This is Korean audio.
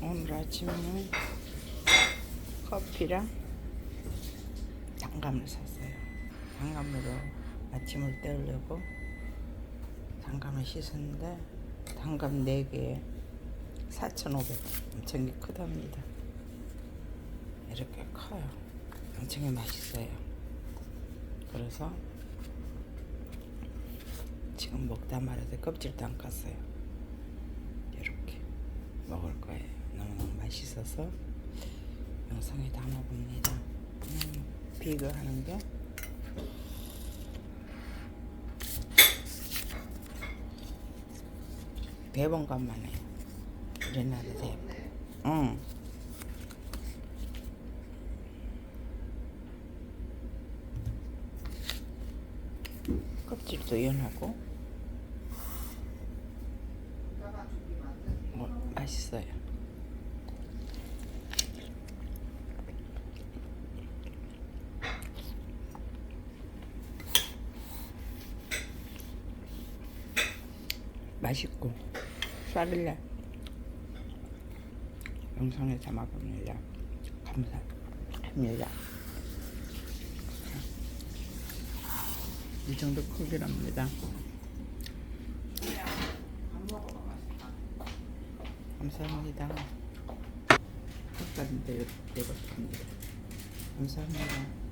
오늘 아침에는 커피랑 단감을 샀어요. 단감으로 아침을 때우려고 단감을 씻었는데 단감 4개에 4,500원. 엄청 크답니다. 이렇게 커요. 엄청 맛있어요. 그래서 지금 먹다 말아서 껍질도 안 깠어요. 이렇게 먹을 거예요. 맛있어서 영상에 담아봅니다. 음, 비거 하는 게 대본감만 해요. 우리나라 대본. 응. 껍질도 연하고 뭐, 맛있어요. 맛있고 싸길래 영상에 담아봅니다. 감사합니다. 이 정도 크기랍니다. 감사합니다. 팝니다. 감사합니다.